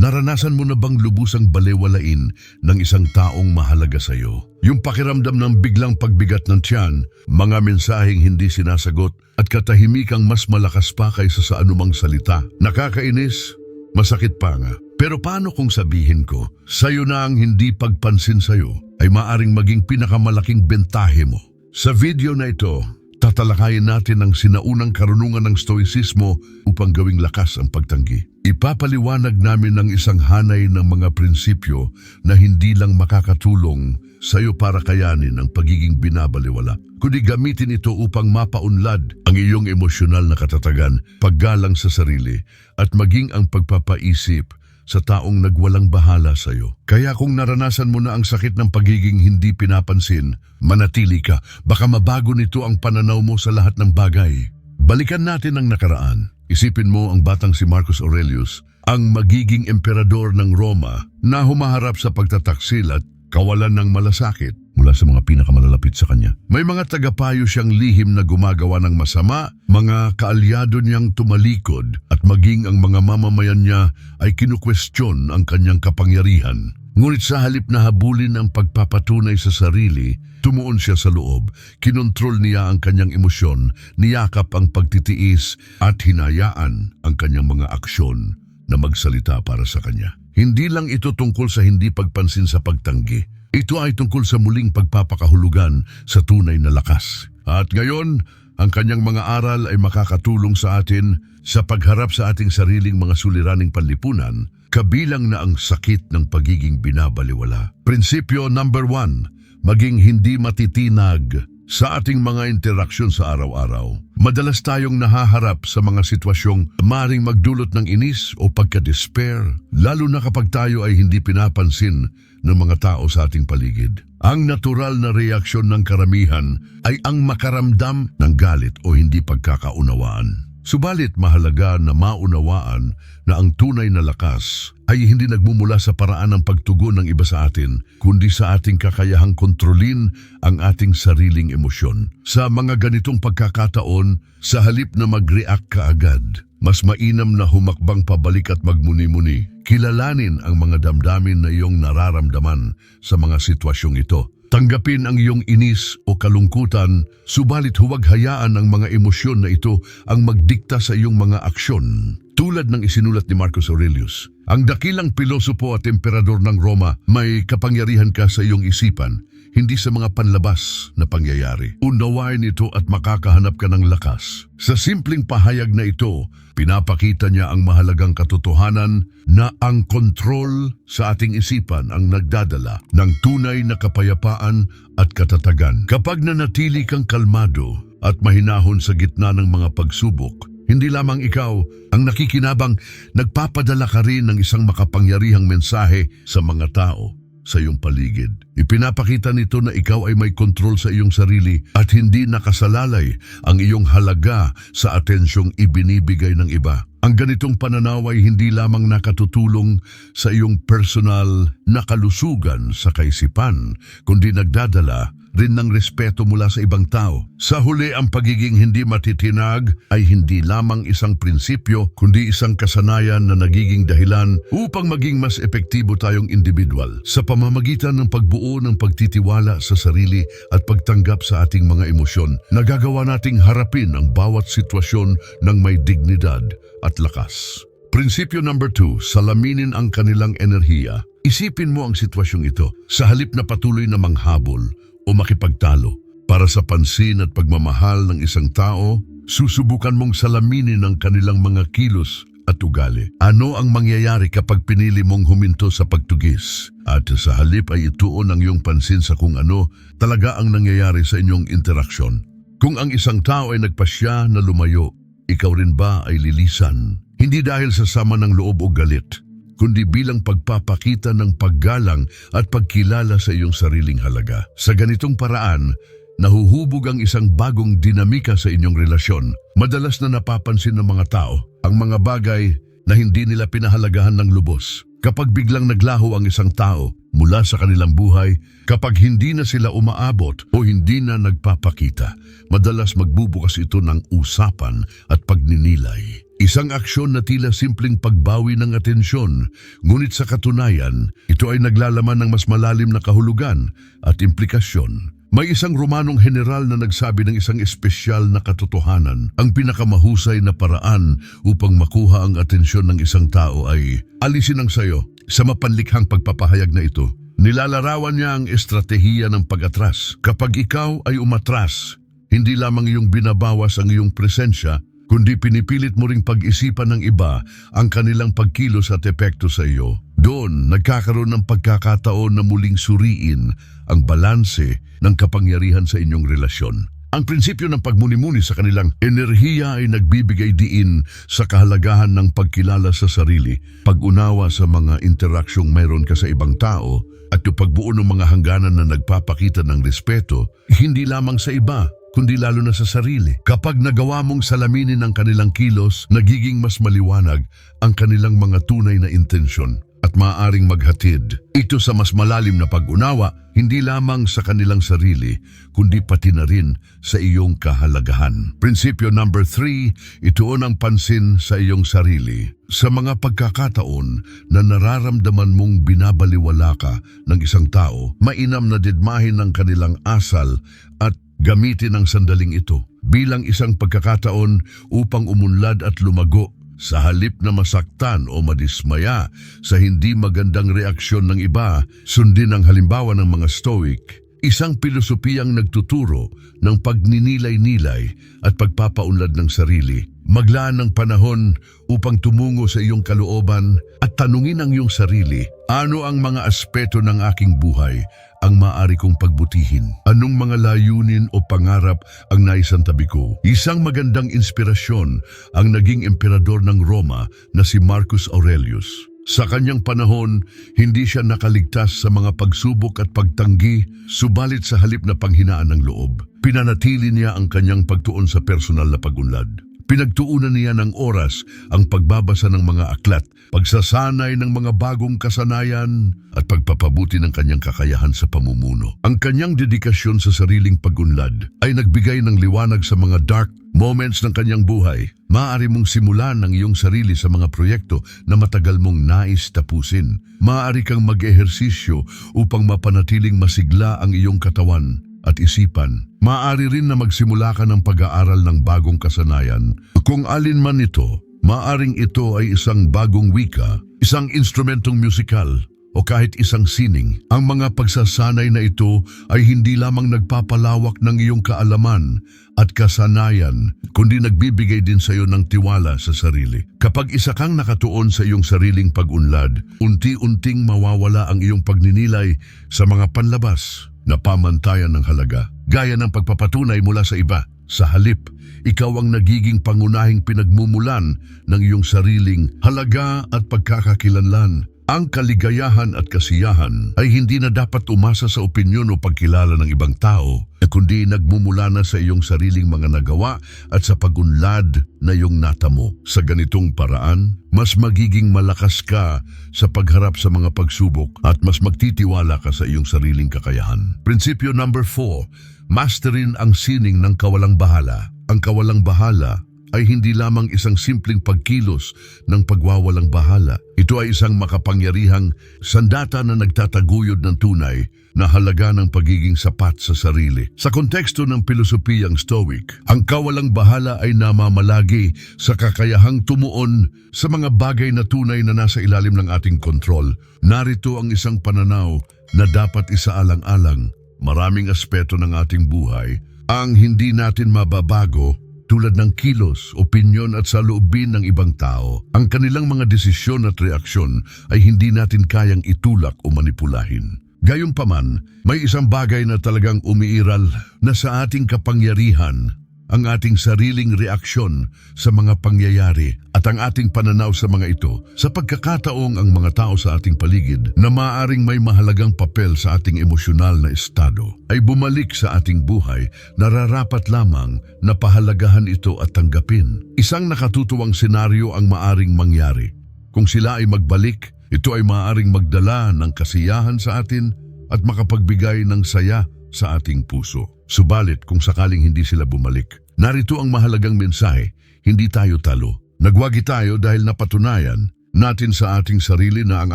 Naranasan mo na bang lubusang balewalain ng isang taong mahalaga sa iyo? Yung pakiramdam ng biglang pagbigat ng tiyan, mga mensaheng hindi sinasagot at katahimikang mas malakas pa kaysa sa anumang salita. Nakakainis, masakit pa nga. Pero paano kung sabihin ko, sa'yo na ang hindi pagpansin sa'yo ay maaring maging pinakamalaking bentahe mo? Sa video na ito, tatalakayin natin ang sinaunang karunungan ng stoicismo upang gawing lakas ang pagtanggi. Ipapaliwanag namin ng isang hanay ng mga prinsipyo na hindi lang makakatulong sa iyo para kayanin ang pagiging binabaliwala, kundi gamitin ito upang mapaunlad ang iyong emosyonal na katatagan, paggalang sa sarili, at maging ang pagpapaisip sa taong nagwalang bahala sa iyo. Kaya kung naranasan mo na ang sakit ng pagiging hindi pinapansin, manatili ka. Baka mabago nito ang pananaw mo sa lahat ng bagay. Balikan natin ang nakaraan. Isipin mo ang batang si Marcus Aurelius, ang magiging emperador ng Roma na humaharap sa pagtataksil at kawalan ng malasakit mula sa mga pinakamalalapit sa kanya. May mga tagapayo siyang lihim na gumagawa ng masama, mga kaalyado niyang tumalikod at maging ang mga mamamayan niya ay kinukwestiyon ang kanyang kapangyarihan. Ngunit sa halip na habulin ang pagpapatunay sa sarili, tumuon siya sa loob, kinontrol niya ang kanyang emosyon, niyakap ang pagtitiis at hinayaan ang kanyang mga aksyon na magsalita para sa kanya. Hindi lang ito tungkol sa hindi pagpansin sa pagtanggi. Ito ay tungkol sa muling pagpapakahulugan sa tunay na lakas. At ngayon, ang kanyang mga aral ay makakatulong sa atin sa pagharap sa ating sariling mga suliraning panlipunan, kabilang na ang sakit ng pagiging binabaliwala. Prinsipyo number one, maging hindi matitinag sa ating mga interaksyon sa araw-araw. Madalas tayong nahaharap sa mga sitwasyong maring magdulot ng inis o pagka-despair, lalo na kapag tayo ay hindi pinapansin ng mga tao sa ating paligid. Ang natural na reaksyon ng karamihan ay ang makaramdam ng galit o hindi pagkakaunawaan. Subalit mahalaga na maunawaan na ang tunay na lakas ay hindi nagmumula sa paraan ng pagtugon ng iba sa atin, kundi sa ating kakayahang kontrolin ang ating sariling emosyon. Sa mga ganitong pagkakataon, sa halip na mag-react ka agad, mas mainam na humakbang pabalik at magmuni-muni. Kilalanin ang mga damdamin na iyong nararamdaman sa mga sitwasyong ito. Tanggapin ang iyong inis o kalungkutan, subalit huwag hayaan ang mga emosyon na ito ang magdikta sa iyong mga aksyon. Tulad ng isinulat ni Marcus Aurelius, ang dakilang pilosopo at emperador ng Roma may kapangyarihan ka sa iyong isipan, hindi sa mga panlabas na pangyayari. Unawain ito at makakahanap ka ng lakas. Sa simpleng pahayag na ito, pinapakita niya ang mahalagang katotohanan na ang kontrol sa ating isipan ang nagdadala ng tunay na kapayapaan at katatagan. Kapag nanatili kang kalmado at mahinahon sa gitna ng mga pagsubok, hindi lamang ikaw ang nakikinabang, nagpapadala ka rin ng isang makapangyarihang mensahe sa mga tao sa iyong paligid. Ipinapakita nito na ikaw ay may kontrol sa iyong sarili at hindi nakasalalay ang iyong halaga sa atensyong ibinibigay ng iba. Ang ganitong pananaw ay hindi lamang nakatutulong sa iyong personal na kalusugan sa kaisipan, kundi nagdadala rin ng respeto mula sa ibang tao. Sa huli, ang pagiging hindi matitinag ay hindi lamang isang prinsipyo, kundi isang kasanayan na nagiging dahilan upang maging mas epektibo tayong individual sa pamamagitan ng pagbuo ng pagtitiwala sa sarili at pagtanggap sa ating mga emosyon. Nagagawa nating harapin ang bawat sitwasyon ng may dignidad at lakas. Prinsipyo number two, salaminin ang kanilang enerhiya. Isipin mo ang sitwasyong ito. Sa halip na patuloy na manghabol o makipagtalo para sa pansin at pagmamahal ng isang tao, susubukan mong salaminin ang kanilang mga kilos at ugali. Ano ang mangyayari kapag pinili mong huminto sa pagtugis? At sa halip ay ituon ang iyong pansin sa kung ano talaga ang nangyayari sa inyong interaksyon. Kung ang isang tao ay nagpasya na lumayo, ikaw rin ba ay lilisan? Hindi dahil sa sama ng loob o galit, kundi bilang pagpapakita ng paggalang at pagkilala sa iyong sariling halaga. Sa ganitong paraan, nahuhubog ang isang bagong dinamika sa inyong relasyon. Madalas na napapansin ng mga tao ang mga bagay na hindi nila pinahalagahan ng lubos. Kapag biglang naglaho ang isang tao mula sa kanilang buhay, kapag hindi na sila umaabot o hindi na nagpapakita, madalas magbubukas ito ng usapan at pagninilay. Isang aksyon na tila simpleng pagbawi ng atensyon, ngunit sa katunayan, ito ay naglalaman ng mas malalim na kahulugan at implikasyon. May isang Romanong general na nagsabi ng isang espesyal na katotohanan. Ang pinakamahusay na paraan upang makuha ang atensyon ng isang tao ay alisin ang sayo sa mapanlikhang pagpapahayag na ito. Nilalarawan niya ang estratehiya ng pag-atras. Kapag ikaw ay umatras, hindi lamang iyong binabawas ang iyong presensya, kundi pinipilit mo ring pag-isipan ng iba ang kanilang pagkilos at epekto sa iyo. Doon, nagkakaroon ng pagkakataon na muling suriin ang balanse ng kapangyarihan sa inyong relasyon. Ang prinsipyo ng pagmuni-muni sa kanilang enerhiya ay nagbibigay diin sa kahalagahan ng pagkilala sa sarili, pag-unawa sa mga interaksyong mayroon ka sa ibang tao, at yung pagbuo ng mga hangganan na nagpapakita ng respeto, hindi lamang sa iba, kundi lalo na sa sarili. Kapag nagawa mong salaminin ang kanilang kilos, nagiging mas maliwanag ang kanilang mga tunay na intensyon at maaaring maghatid. Ito sa mas malalim na pag-unawa, hindi lamang sa kanilang sarili, kundi pati na rin sa iyong kahalagahan. Prinsipyo number three, ituon ang pansin sa iyong sarili. Sa mga pagkakataon na nararamdaman mong binabaliwala ka ng isang tao, mainam na didmahin ng kanilang asal at gamitin ang sandaling ito bilang isang pagkakataon upang umunlad at lumago sa halip na masaktan o madismaya sa hindi magandang reaksyon ng iba, sundin ang halimbawa ng mga stoic, isang pilosopiyang nagtuturo ng pagninilay-nilay at pagpapaunlad ng sarili. Maglaan ng panahon upang tumungo sa iyong kalooban at tanungin ang iyong sarili, ano ang mga aspeto ng aking buhay ang maaari kong pagbutihin? Anong mga layunin o pangarap ang naisantabi ko? Isang magandang inspirasyon ang naging emperador ng Roma na si Marcus Aurelius. Sa kanyang panahon, hindi siya nakaligtas sa mga pagsubok at pagtanggi, subalit sa halip na panghinaan ng loob. Pinanatili niya ang kanyang pagtuon sa personal na pagunlad. Pinagtuunan niya ng oras ang pagbabasa ng mga aklat, pagsasanay ng mga bagong kasanayan at pagpapabuti ng kanyang kakayahan sa pamumuno. Ang kanyang dedikasyon sa sariling pagunlad ay nagbigay ng liwanag sa mga dark moments ng kanyang buhay. Maaari mong simulan ang iyong sarili sa mga proyekto na matagal mong nais tapusin. Maaari kang mag-ehersisyo upang mapanatiling masigla ang iyong katawan at isipan. Maaari rin na magsimula ka ng pag-aaral ng bagong kasanayan. Kung alin man ito, maaring ito ay isang bagong wika, isang instrumentong musikal, o kahit isang sining. Ang mga pagsasanay na ito ay hindi lamang nagpapalawak ng iyong kaalaman at kasanayan, kundi nagbibigay din sa iyo ng tiwala sa sarili. Kapag isa kang nakatuon sa iyong sariling pag-unlad, unti-unting mawawala ang iyong pagninilay sa mga panlabas na pamantayan ng halaga. Gaya ng pagpapatunay mula sa iba. Sa halip, ikaw ang nagiging pangunahing pinagmumulan ng iyong sariling halaga at pagkakakilanlan. Ang kaligayahan at kasiyahan ay hindi na dapat umasa sa opinyon o pagkilala ng ibang tao, kundi nagmumula na sa iyong sariling mga nagawa at sa pagunlad na iyong natamo. Sa ganitong paraan, mas magiging malakas ka sa pagharap sa mga pagsubok at mas magtitiwala ka sa iyong sariling kakayahan. Prinsipyo number 4, masterin ang sining ng kawalang bahala. Ang kawalang bahala ay hindi lamang isang simpleng pagkilos ng pagwawalang bahala. Ito ay isang makapangyarihang sandata na nagtataguyod ng tunay na halaga ng pagiging sapat sa sarili. Sa konteksto ng pilosopiyang Stoic, ang kawalang bahala ay namamalagi sa kakayahang tumuon sa mga bagay na tunay na nasa ilalim ng ating kontrol. Narito ang isang pananaw na dapat isaalang-alang maraming aspeto ng ating buhay ang hindi natin mababago tulad ng kilos, opinyon at saloobin ng ibang tao, ang kanilang mga desisyon at reaksyon ay hindi natin kayang itulak o manipulahin. Gayunpaman, may isang bagay na talagang umiiral na sa ating kapangyarihan ang ating sariling reaksyon sa mga pangyayari at ang ating pananaw sa mga ito sa pagkakataong ang mga tao sa ating paligid na maaring may mahalagang papel sa ating emosyonal na estado ay bumalik sa ating buhay nararapat lamang na pahalagahan ito at tanggapin. Isang nakatutuwang senaryo ang maaring mangyari. Kung sila ay magbalik, ito ay maaaring magdala ng kasiyahan sa atin at makapagbigay ng saya sa ating puso. Subalit kung sakaling hindi sila bumalik, narito ang mahalagang mensahe, hindi tayo talo. Nagwagi tayo dahil napatunayan natin sa ating sarili na ang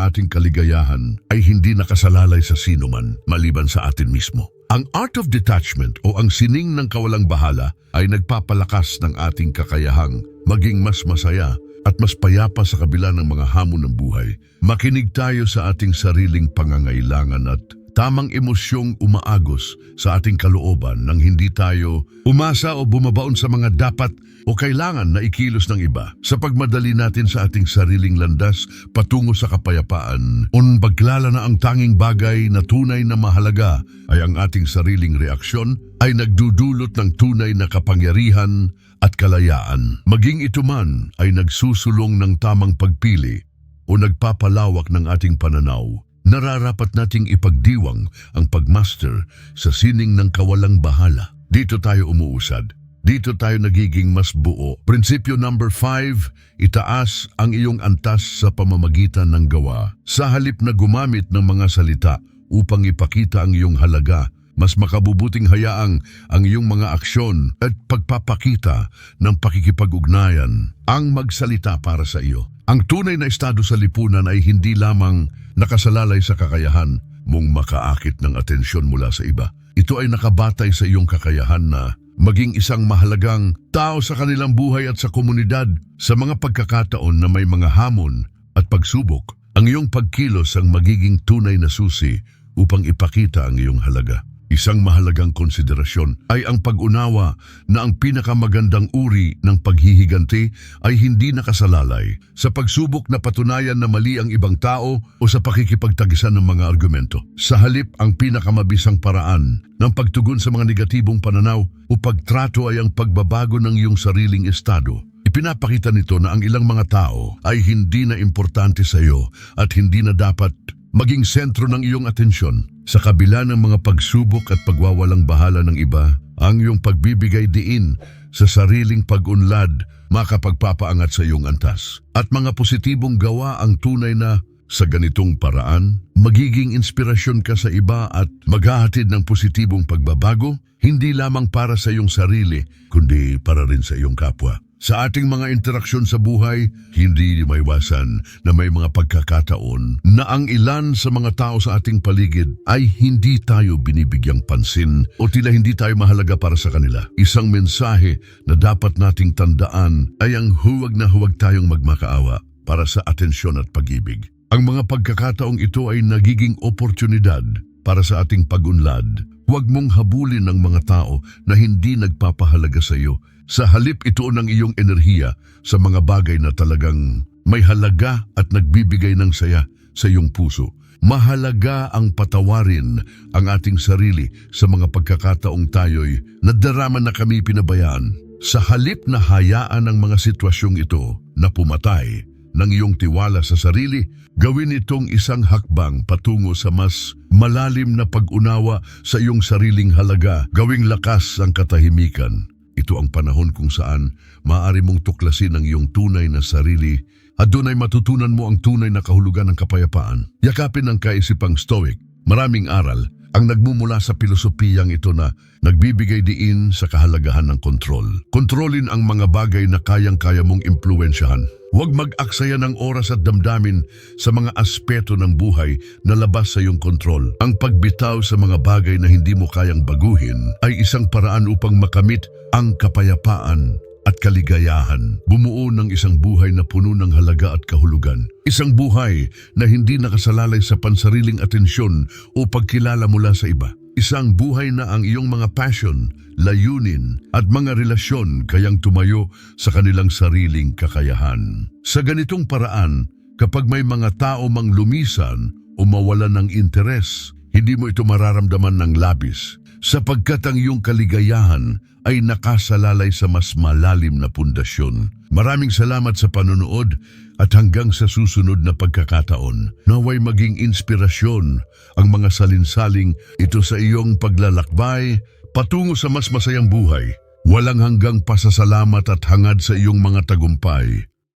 ating kaligayahan ay hindi nakasalalay sa sino man maliban sa atin mismo. Ang art of detachment o ang sining ng kawalang bahala ay nagpapalakas ng ating kakayahang maging mas masaya at mas payapa sa kabila ng mga hamon ng buhay. Makinig tayo sa ating sariling pangangailangan at tamang emosyong umaagos sa ating kalooban nang hindi tayo umasa o bumabaon sa mga dapat o kailangan na ikilos ng iba sa pagmadali natin sa ating sariling landas patungo sa kapayapaan. Un baglala na ang tanging bagay na tunay na mahalaga ay ang ating sariling reaksyon ay nagdudulot ng tunay na kapangyarihan at kalayaan. Maging ito man ay nagsusulong ng tamang pagpili o nagpapalawak ng ating pananaw, nararapat nating ipagdiwang ang pagmaster sa sining ng kawalang bahala. Dito tayo umuusad. Dito tayo nagiging mas buo. Prinsipyo number 5, itaas ang iyong antas sa pamamagitan ng gawa. Sa halip na gumamit ng mga salita upang ipakita ang iyong halaga, mas makabubuting hayaang ang iyong mga aksyon at pagpapakita ng pakikipag-ugnayan ang magsalita para sa iyo. Ang tunay na estado sa lipunan ay hindi lamang nakasalalay sa kakayahan mong makaakit ng atensyon mula sa iba. Ito ay nakabatay sa iyong kakayahan na maging isang mahalagang tao sa kanilang buhay at sa komunidad sa mga pagkakataon na may mga hamon at pagsubok. Ang iyong pagkilos ang magiging tunay na susi upang ipakita ang iyong halaga. Isang mahalagang konsiderasyon ay ang pag-unawa na ang pinakamagandang uri ng paghihiganti ay hindi nakasalalay sa pagsubok na patunayan na mali ang ibang tao o sa pakikipagtagisan ng mga argumento. Sa halip, ang pinakamabisang paraan ng pagtugon sa mga negatibong pananaw o pagtrato ay ang pagbabago ng iyong sariling estado. Ipinapakita nito na ang ilang mga tao ay hindi na importante sa iyo at hindi na dapat maging sentro ng iyong atensyon. Sa kabila ng mga pagsubok at pagwawalang bahala ng iba, ang iyong pagbibigay diin sa sariling pag-unlad makapagpapaangat sa iyong antas. At mga positibong gawa ang tunay na sa ganitong paraan, magiging inspirasyon ka sa iba at maghahatid ng positibong pagbabago, hindi lamang para sa iyong sarili, kundi para rin sa iyong kapwa. Sa ating mga interaksyon sa buhay, hindi maiwasan na may mga pagkakataon na ang ilan sa mga tao sa ating paligid ay hindi tayo binibigyang pansin o tila hindi tayo mahalaga para sa kanila. Isang mensahe na dapat nating tandaan ay ang huwag na huwag tayong magmakaawa para sa atensyon at pag-ibig. Ang mga pagkakataong ito ay nagiging oportunidad para sa ating pag-unlad. Huwag mong habulin ng mga tao na hindi nagpapahalaga sa iyo. Sa halip ito ng iyong enerhiya sa mga bagay na talagang may halaga at nagbibigay ng saya sa iyong puso. Mahalaga ang patawarin ang ating sarili sa mga pagkakataong tayo'y nadarama na kami pinabayaan. Sa halip na hayaan ang mga sitwasyong ito na pumatay ng iyong tiwala sa sarili, gawin itong isang hakbang patungo sa mas malalim na pag-unawa sa iyong sariling halaga. Gawing lakas ang katahimikan. Ito ang panahon kung saan maaari mong tuklasin ang iyong tunay na sarili at doon ay matutunan mo ang tunay na kahulugan ng kapayapaan. Yakapin ng kaisipang stoic, maraming aral ang nagmumula sa pilosopiyang ito na nagbibigay diin sa kahalagahan ng kontrol. Kontrolin ang mga bagay na kayang-kaya mong impluensyahan. Huwag mag-aksaya ng oras at damdamin sa mga aspeto ng buhay na labas sa iyong kontrol. Ang pagbitaw sa mga bagay na hindi mo kayang baguhin ay isang paraan upang makamit ang kapayapaan at kaligayahan. Bumuo ng isang buhay na puno ng halaga at kahulugan. Isang buhay na hindi nakasalalay sa pansariling atensyon o pagkilala mula sa iba. Isang buhay na ang iyong mga passion, layunin at mga relasyon kayang tumayo sa kanilang sariling kakayahan. Sa ganitong paraan, kapag may mga tao mang lumisan o mawalan ng interes, hindi mo ito mararamdaman ng labis sapagkat ang iyong kaligayahan ay nakasalalay sa mas malalim na pundasyon. Maraming salamat sa panonood at hanggang sa susunod na pagkakataon, naway maging inspirasyon ang mga salinsaling ito sa iyong paglalakbay patungo sa mas masayang buhay. Walang hanggang pasasalamat at hangad sa iyong mga tagumpay.